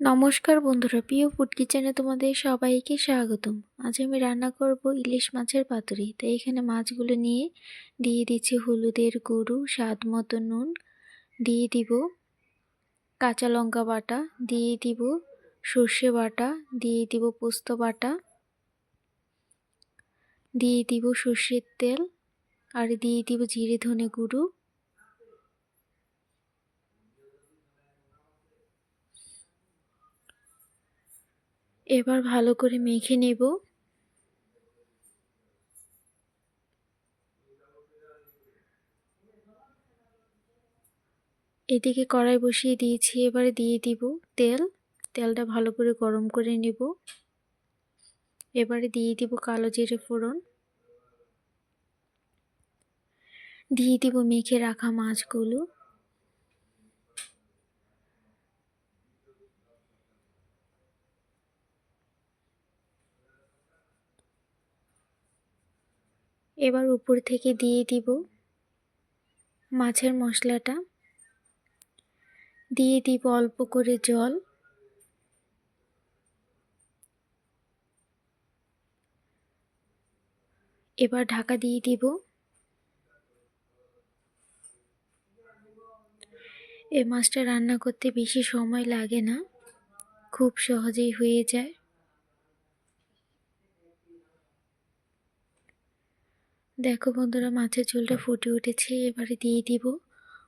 নমস্কার বন্ধুরা, প্রিয় ফুড কিচেনে তোমাদের সবাইকে স্বাগতম। আজ আমি রান্না করব ইলিশ মাছের পাতুরি। তাই এখানে মাছগুলো নিয়ে দিয়ে দিচ্ছি হলুদের গুঁড়ো, স্বাদ মতো নুন, দিয়ে দিব কাঁচা লঙ্কা বাটা, দিয়ে দিব সর্ষে বাটা, দিয়ে দিব পোস্ত বাটা, দিয়ে দিব সর্ষের তেল, আর দিয়ে দিব জিরে ধনে গুঁড়ো এবার ভালো করে মেখে নেব। এদিকে কড়াই বসিয়ে দিয়েছি, এবারে দিয়ে দিব তেল। তেলটা ভালো করে গরম করে নেব। এবারে দিয়ে দিব কালো জিরে ফোড়ন। দিয়ে দিব মেখে রাখা মাছগুলো। এবার উপর থেকে দিয়ে দিব মাছের মশলাটা। দিয়ে দিব অল্প করে জল। এবার ঢাকা দিয়ে দিব। এই মাছটা রান্না করতে বেশি সময় লাগে না, খুব সহজেই হয়ে যায়। দেখো বন্ধুরা, মাছের ঝোলটা ফুটে উঠেছে, এবারে দিয়ে দিব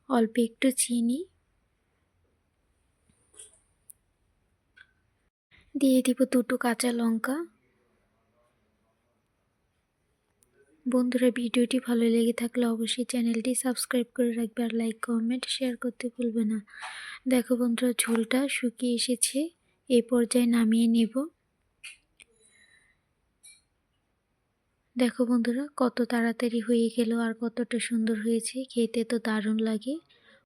অল্প একটু চিনি। দিয়ে দিব দুটো কাঁচা লঙ্কা। বন্ধুরা, ভিডিওটি ভালো লেগে থাকলে অবশ্যই চ্যানেলটি সাবস্ক্রাইব করে রাখবে আর লাইক, কমেন্ট, শেয়ার করতে ভুলবে না। দেখো বন্ধুরা, ঝোলটা শুকিয়ে এসেছে এই পর্যায়ে নামিয়ে নেব। দেখো বন্ধুরা কত তাড়াতাড়ি হয়ে গেল আর কতটা সুন্দর হয়েছে। খেতে তো দারুণ লাগে।